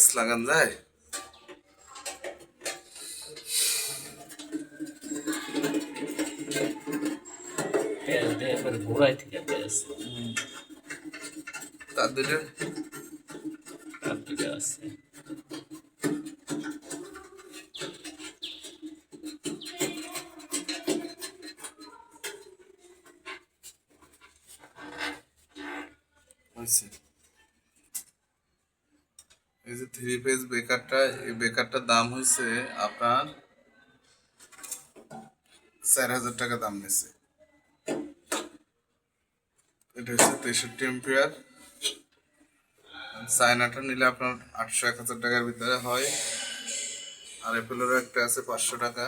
গাছ লাগান যায় তেল দিয়ে একবার ঘোরাই থেকে বেশ তার দুটো তার দিকে আছে হয়েছে এই যে থ্রি পেজ বেকারটা, এই বেকারটার দাম হয়েছে আপনার চার হাজার টাকা দাম নিয়েছে এটা হচ্ছে তেষট্টি এম্পিয়ার চায়নাটা নিলে আপনার আটশো, এক হাজার টাকার ভিতরে হয়। আর অ্যাপেলেরও একটা আছে পাঁচশো টাকা।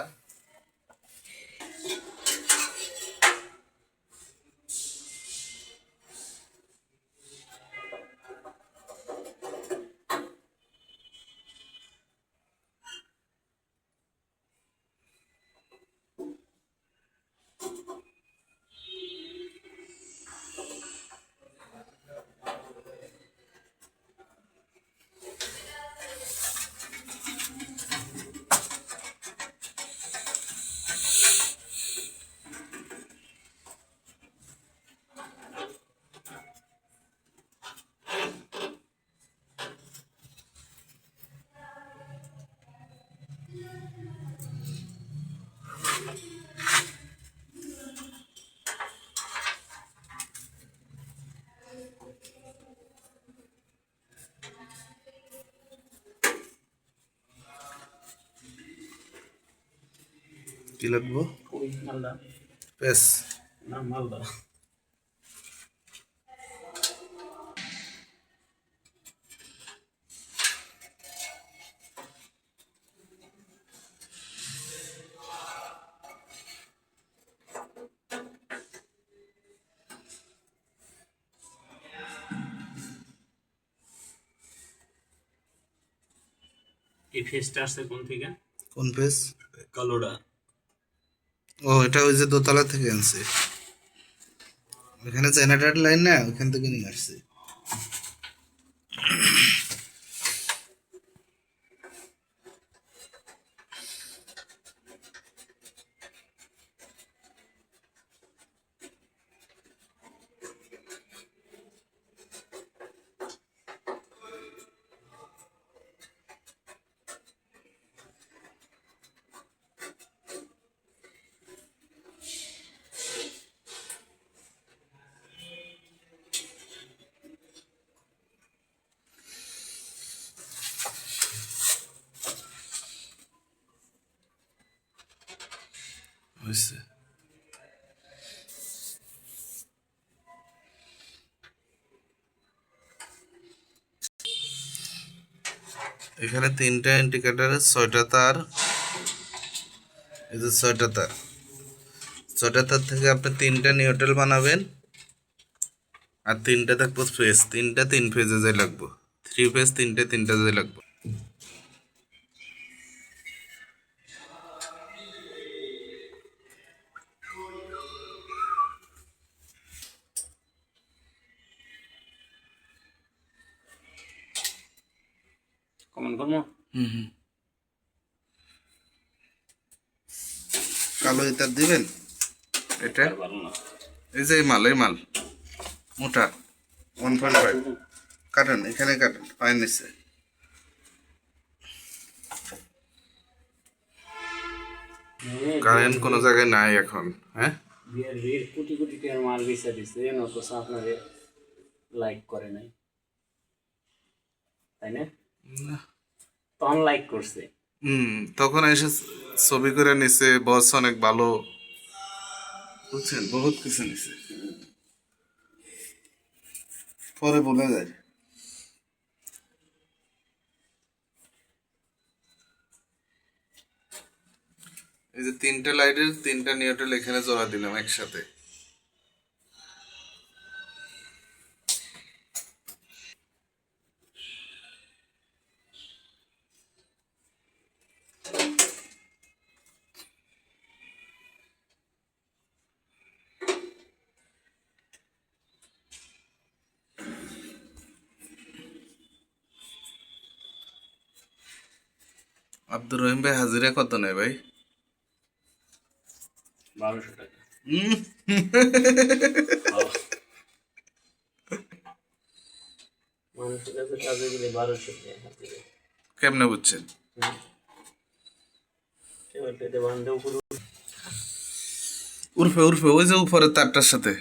কি লাগবো? পেস না মালদা। এই ফেসটা আসছে কোন থেকে? কোন পেস কালোটা। ও, এটা ওই যে দোতলা থেকে আনছে। ওখানে জেনারেটর লাইন না ওখান থেকে নিয়ে আসছে। হয়েছে এখানে তিনটা ইন্ডিকেটারের ছয়টা তার। এই যে ছয়টা তার। ছয়টা তার থেকে আপনি তিনটা নিউট্রাল বানাবেন, আর তিনটা থাকব ফেজ তিনটা তিন ফেজে যাই লাগবো। থ্রি ফেজ তিনটে তিনটা যাই লাগবো। কালো ইতার দিবেন? এটা? এই যে এই মাল এই মাল। মোটা। ওয়ান পয়েন্ট ফাইভ কাটেন এখানে কাটেন পায়ের নিচে। কারেন্ট কোনো জায়গায় নাই এখন হ্যাঁ? বিয়ের বিয়ের কোটি কোটি টাকার মাল বেচা দিচ্ছে অথচ আপনাদের লাইক করে নাই। তাই না। তখন করছে। হুম, তখন এসে ছবি করে নিছে বস অনেক ভালো। বুঝছেন? বহুত কিছু নিছে। পরে বলে যায় এই যে তিনটে লাইটের তিনটা নিউট্রাল এখানে জোড়া দিলাম একসাথে। রহিম ভাই হাজিরা কত নেয় ভাই? বারোশো টাকা। কেমনে বুঝছেন? উর্ফে উর্ফে ওই যে উপরে তারটার সাথে।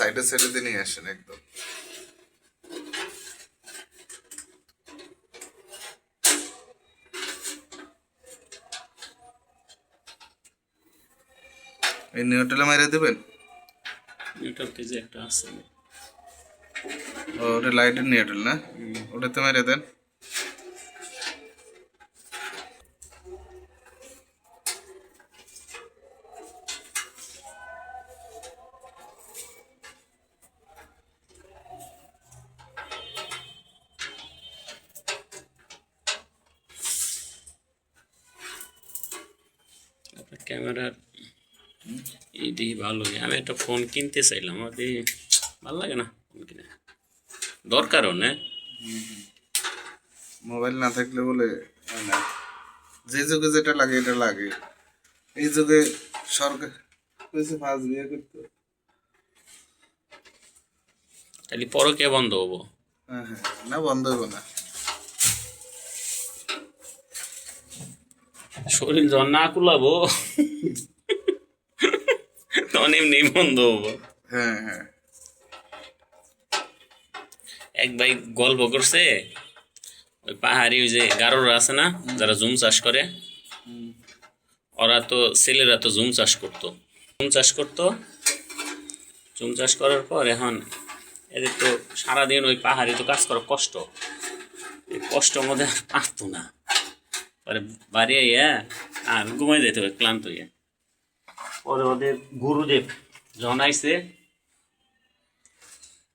সাইডে সাইডে দিয়ে নিয়ে আসেন একদম। এই নিউট্রালে মাইরে দেবেন? নিউটন কেজি একটা আছে। ওটা লাইটের নিউট্রাল না? ওটাতে মাইরে দেন? ক্যামেরার এই দিকে ভালো। আমি একটা ফোন কিনতে চাইলাম আমার ভালো লাগে না ফোন কিনে। দরকারও না? মোবাইল না থাকলে বলে যে যুগে যেটা লাগে এটা লাগে। এই যুগে সরকার কইছে পাঁচ বিয়ে করতে। তাহলে পরকে বন্ধ হব? হ্যাঁ হ্যাঁ। না বন্ধ হইব না। শরীর যখন না কুলাবো তখন এমনি বন্ধ হব। হ্যাঁ হ্যাঁ। এক ভাই গল্প করছে ওই পাহাড়ি ওই যে গারোরা আছে না যারা জুম চাষ করে ওরা তো ছেলেরা তো জুম চাষ করতো। জুম চাষ করতো। জুম চাষ করার পর এখন এদের তো সারাদিন ওই পাহাড়ি তো কাজ করা কষ্ট। এই কষ্টের মধ্যে পারতো না। পরে বাড়ি আইয়া আর ঘুমাই যেতে হবে, ক্লান্ত হইয়া। পরে ওদের গুরুদেব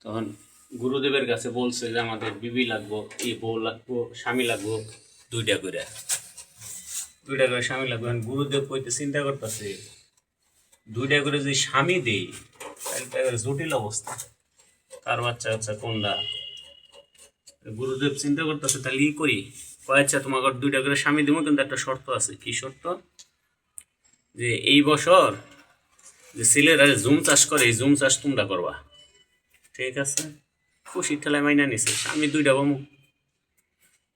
তখন গুরুদেবের কাছে বলছে যে, আমাদের বিবি লাগবো, এই বউ লাগবো, স্বামী লাগবো, দুইটা করে দুইটা করে স্বামী গুরুদেব কইতে চিন্তা করতেছে, দুইটা করে যদি স্বামী দেই, তাহলে জটিল অবস্থা। তার বাচ্চা বাচ্চা কোনটা? গুরুদেব চিন্তা করতেছে, তাহলে ই করি। আচ্ছা তোমাকে দুইটা করে স্বামী দেবো, কিন্তু একটা শর্ত আছে। কি শর্ত? যে এই বছর যে ছেলেরা জুম চাষ করে, এই জুম চাষ তোমরা করবা। ঠিক আছে? খুশির ঠেলায় মাইনা নিছে। আমি দুইটা বামু।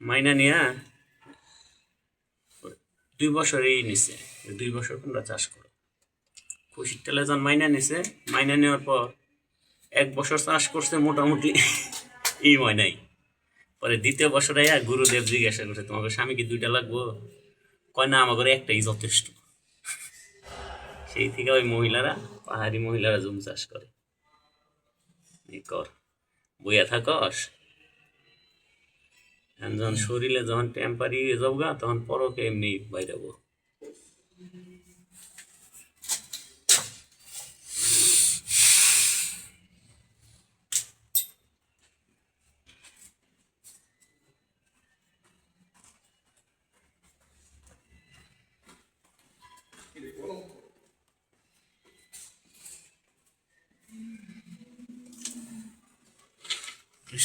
মাইনা নিয়া দুই বছর এই নিছে। দুই বছর তোমরা চাষ করো। খুশির ঠেলায় যখন মাইনা নিছে, মাইনা নেওয়ার পর এক বছর চাষ করছে মোটামুটি, এই ময়নাই পরে দ্বিতীয় বছরে গুরুদেব জিজ্ঞাসা করছে, তোমাকে স্বামীকে দুইটা লাগবো? কয়, না আমাকে একটাই যথেষ্ট। সেই থেকে ওই মহিলারা, পাহাড়ি মহিলারা জুম চাষ করে। কর, বইয়া থাকস। যখন শরীরে যখন টেম্পারি যাবগা, তখন পরকে এমনি বাইরাবো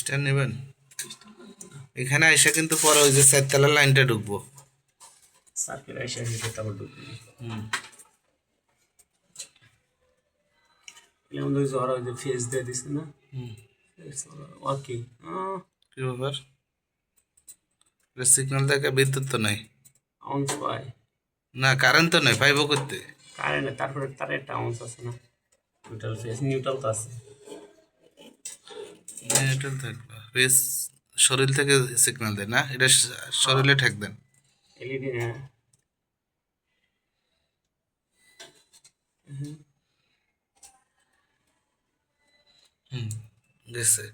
স্ট্যান্ড নেবেন? এখানে আইসা কিন্তু পরে ওই যে চারতলা লাইনটা ঢুকবো। সার্কেল এসে তারপর ঢুকবি। এমন দেখছি ওরা ওই যে ফেস দিয়ে দিছে না? ওকে কি? ব্যাপার? সিগন্যাল দেখে বিদ্যুৎ তো নাই। আউন্স পায়। না কারেন্ট তো নাই পাইব করতে কারেন্ট তারপরে তার একটা আউন্স আছে না। নিউট্রাল ফেস নিউট্রাল তো আছে। নিউট্রাল থাকবে। বেশ শরীর থেকে সিগন্যাল দেয় না? এটা শরীরে ঠেক দেন। এলইডি হুম। গেছে।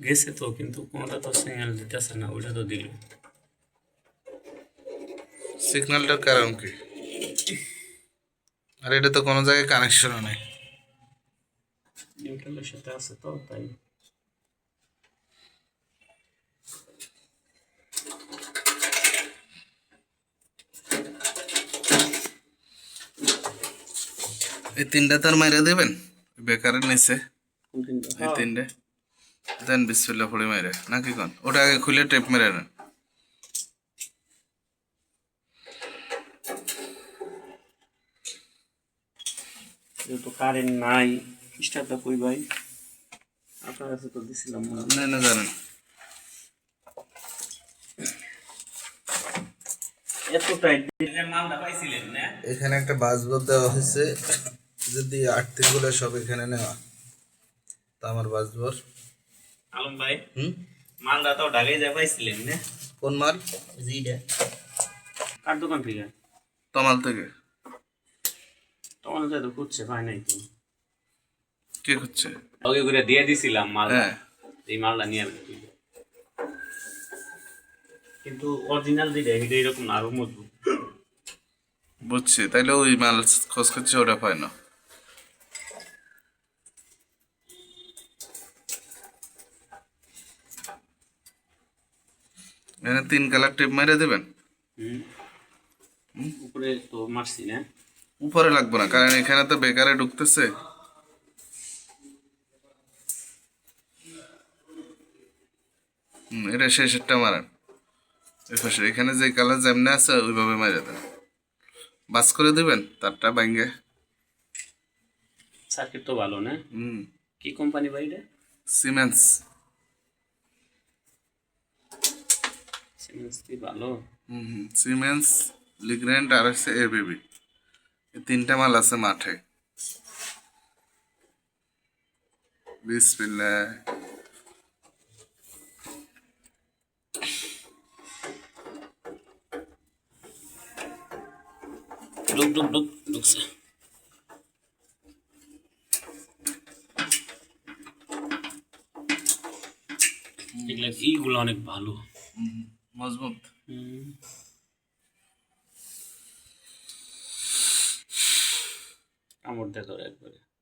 গেছে তো কিন্তু কোনটা তো সিগন্যাল দিতেছে না ওইটা তো দিল। সিগন্যালটার কারণ কি? আর এটা তো কোনো জায়গায় কানেকশনও নেই। নিউট্রালের সাথে আছে তো তাই। এই তিনটা তার মাইরে দেবেন? বেকারের নিচে। এই হ্যাঁ। তিনটা। দেন বিসমিল্লা পড়ে মাইরে। নাকি কন? ওটা আগে খুলে টেপ মেরে নেন। কারেন্ট নাই স্টার্টটা কই ভাই? আপনার কাছে তো দিছিলাম না না জানেন। এত মালটা পাইছিলেন না? এখানে একটা বাসবোর্ড দেওয়া হয়েছে। যদি আর্থিকগুলো সব এখানে নেওয়া তা আমার বাস বাসবোর্ড আলম ভাই হুম? মালটা তো ঢাকায় যা পাইছিলেন না? কোন মাল? জিটা কার দোকান থেকে? তমাল থেকে। তখন তো খুঁজছে পাই নাই তো। কে হচ্ছে ওকে করে দিয়ে দিছিলাম মাল। হ্যাঁ। এই মালটা নিয়ে। কিন্তু অরিজিনাল যেটা এটা এরকম আরও মজবুত। বুঝছি তাইলে ওই মাল খোঁজ করছে ওটা পায় না। এখানে তিন কালার টেপ মেরে দেবেন? হুম। উপরে তো মারছি না। উপরে লাগবে না কারণ এখানে তো বেকারে ঢুকতেছে। এটা শেষেরটা মারেন। এই পাশে এখানে যে কালার যেমনি আছে ওইভাবে মেরে দেন। বাস করে দিবেন তারটা ব্যাঙ্গে সার্কিট তো ভালো না? হুম। কি কোম্পানি ভাই এটা? সিমেন্স সিমেন্স কি ভালো? হুম হুম। সিমেন্স লিগ্রেন্ট আর হচ্ছে এবিবি এই তিনটা মাল আছে মাঠে। বিসমিল্লাহ। ডুক ডুক look, ঢুকছে। sir. এইগুলো অনেক ভালো। মজবুত। কামড় দেয় একবারে।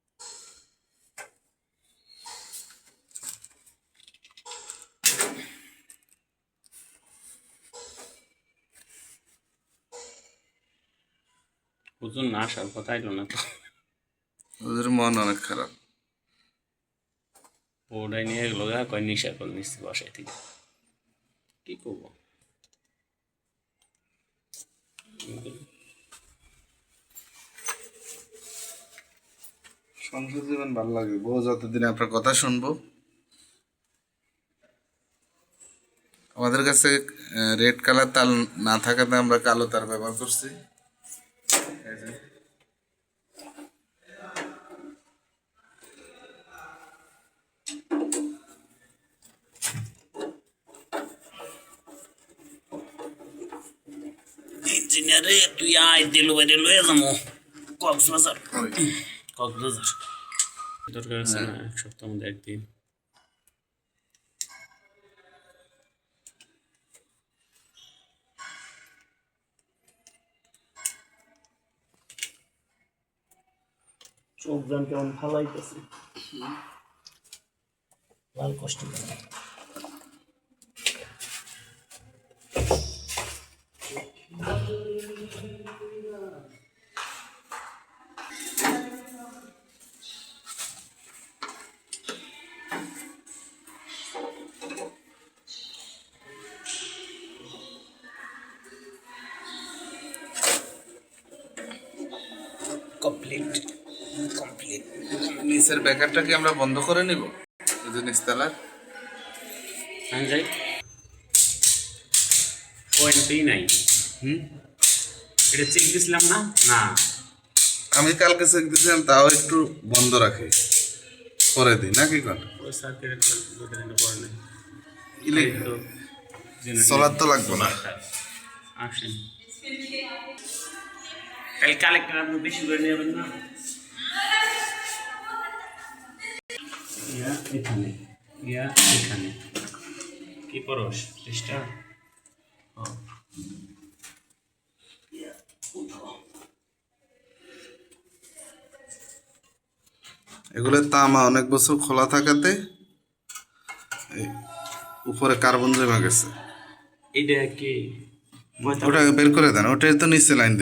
হুজুর না আসার কথা এলো না তো। ওদের মন অনেক খারাপ। ওটাই নিয়ে গেলো গা কয় নিশা করে নিচ্ছে বাসায় থেকে। কি করব? সংসার জীবন ভালো লাগে। বউ যতদিন আপনার কথা শুনব আমাদের কাছে রেড কালার তাল না থাকাতে আমরা কালো তার ব্যবহার করছি। ইঞ্জিনিয়ারে তুই আয় বাইরে লয়ে যাব কক্সবাজার। কক্সবাজার। দরকার আছে না এক সপ্তাহ মধ্যে একদিন। চোখ যান কেমন ফালাইতেছে লাল কষ্ট নিচের ব্যাকারটা কি আমরা বন্ধ করে নিব? এই যে নিচতলার আমি যাই পয়েন্টই নাই হুম? এটা চেক দিছিলাম না? না। আমি কালকে চেক দিয়েছিলাম তাও একটু বন্ধ রাখে। পরে দিই নাকি কোন? ওই সার্কিটের দিনে নাই। ইলে- সোলার তো লাগবে না। আসেন। কাল কালেক্টর আপনি বেশি করে নেবেন না? ইয়া এখানে ইয়া এখানে। কি পরশ? চেষ্টা এগুলো তামা অনেক বছর খোলা থাকাতে উপরে কার্বন জমে গেছে। এটা কি? ওটা বের করে দেন ওটাই তো নিচে লাইন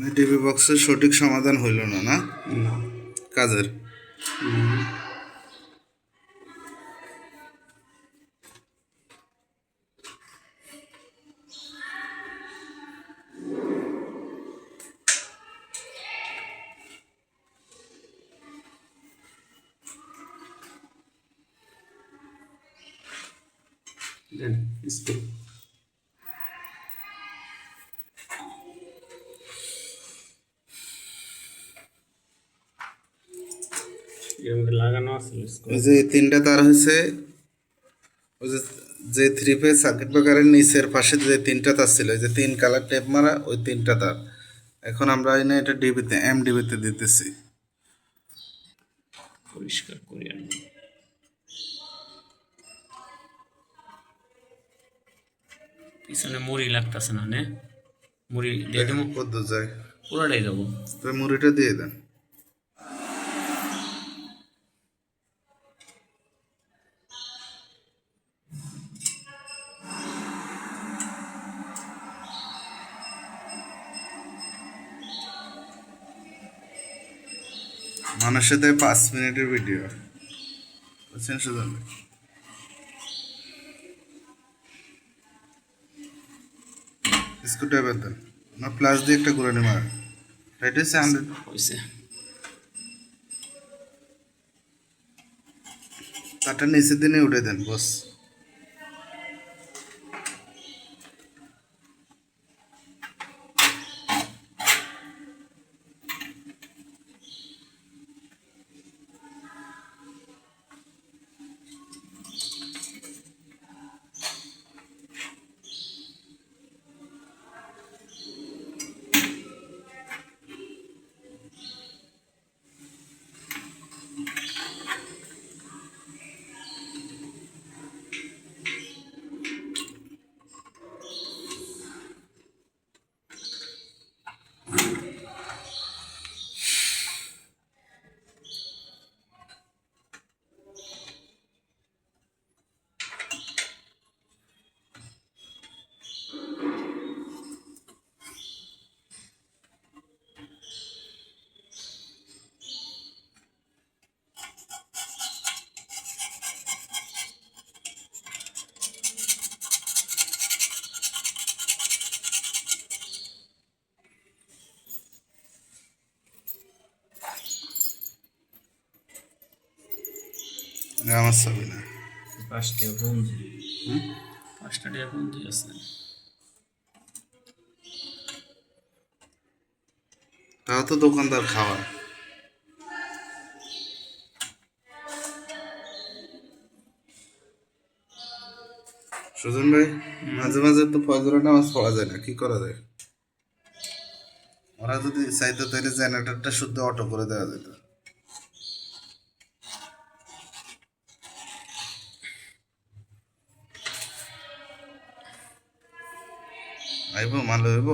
মানে টিভি বক্সের সঠিক সমাধান হইল না না? কাজের? দেন স্ক্রু ওই যে তিনটা তার হয়েছে ওই যে যে থ্রি পেজ সার্কিট ব্রেকারের নিচের পাশে যে তিনটা তার ছিল ওই যে তিন কালার টেপ মারা ওই তিনটা তার। এখন আমরা এনে এটা ডিবিতে এম ডিবিতে দিতেছি। পরিষ্কার করে আনব পিছনে মুড়ি লাগতেছে না নে? মুড়ি দিয়ে দেবো? কত যায়। পুরোটাই দেবো। মুড়িটা দিয়ে দেন। মানুষের সাথে পাঁচ মিনিটের ভিডিও বুঝছেন সুজন স্কুটার ড্রাইভার দেন। না প্লাস দিয়ে একটা ঘুরে নেওয়া রাইট হচ্ছে হান্ড্রেড হয়েছে। তারটা নিচের দিনে উঠে দেন বস আমার ছবি না। পাঁচটা পাঁচটা আছে। তাও তো দোকানদার খাওয়া। সুজন ভাই মাঝে মাঝে তো ফজরের নামাজ পড়া যায় না কি করা যায়? ওরা যদি চাইতো তাহলে জেনারেটরটা শুদ্ধ অটো করে দেওয়া যেত। আইব মাল হইব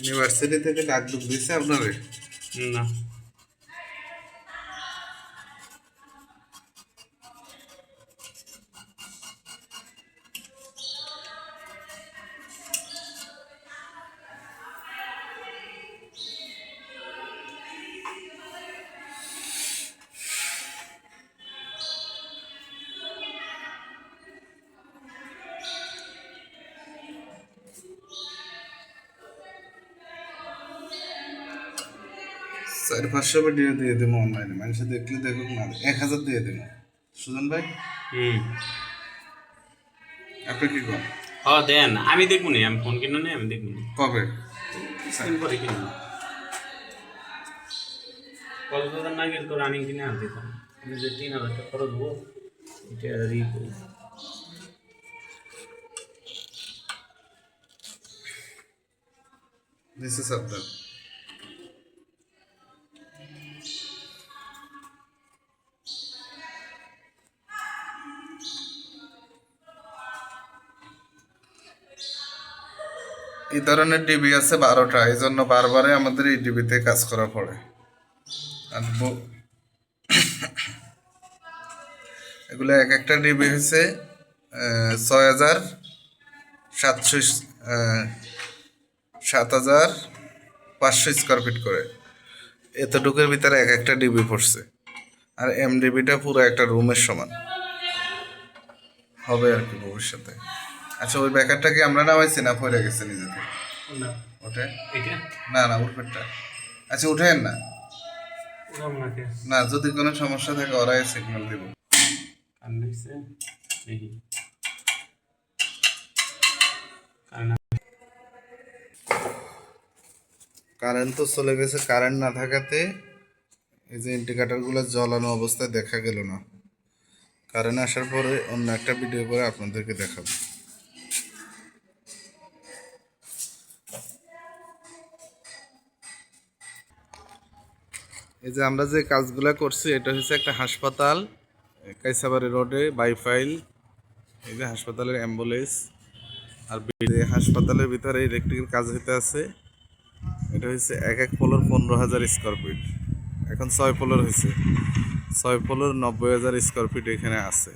ইউনিভার্সিটি থেকে ডাক দিয়েছে দিছে আপনারে না। পাঁচশো ভিডিও দিয়ে দেবো অনলাইনে মানুষে দেখলে দেখুক না এক হাজার দিয়ে দেবো। সুজন ভাই? হুম। আপনি কি করেন? হ দেন। আমি দেখব নি আমি ফোন কিনে নেই আমি দেখব নি। কবে? কিছুদিন পরে কিনবো। কক্সবাজার না গেলে তো রানিং কিনে আনতে দিতাম আমি যে তিন হাজার টাকা খরচ হব এটা আর ই করি নিচে সাবধান এই ধরনের ডিবি আছে বারোটা এই জন্য বারবারে আমাদের এই ডিবিতে কাজ করা পড়ে। আর এগুলো এক একটা ডিবি হচ্ছে ছয় হাজার সাতশো সাত হাজার পাঁচশো স্কোয়ার ফিট করে। এতটুকুর ভিতরে এক একটা ডিবি পড়ছে। আর এম ডিবিটা পুরো একটা রুমের সমান। হবে আর কি ভবিষ্যতে। আচ্ছা ওই ব্যাকারটা কি আমরা নামাইছি না পড়ে গেছে নিজে থেকে? না। ওঠে? না না উপরটা আচ্ছা উঠেন না। না যদি কোনো সমস্যা থাকে ওরাই সিগন্যাল দিব। কারেন্ট তো চলে গেছে কারেন্ট না থাকাতে এই যে ইন্ডিকেটারগুলো জ্বলানো অবস্থায় দেখা গেল না। কারেন্ট আসার পরে অন্য একটা ভিডিও করে আপনাদেরকে দেখাবো। এই যে আমরা যে কাজগুলো করছি, এটা হচ্ছে একটা হাসপাতাল, কাইসাবাড়ি রোডে বাইফাইল, এই যে হাসপাতালের অ্যাম্বুলেন্স আর হাসপাতালের ভিতরে ইলেকট্রিকের কাজ হইতে আছে। এটা হচ্ছে এক এক ফ্লোর পনেরো হাজার স্কোয়ার ফিট। এখন ছয় ফ্লোর হয়েছে ছয় ফ্লোর নব্বই হাজার স্কোয়ার ফিট এখানে আছে।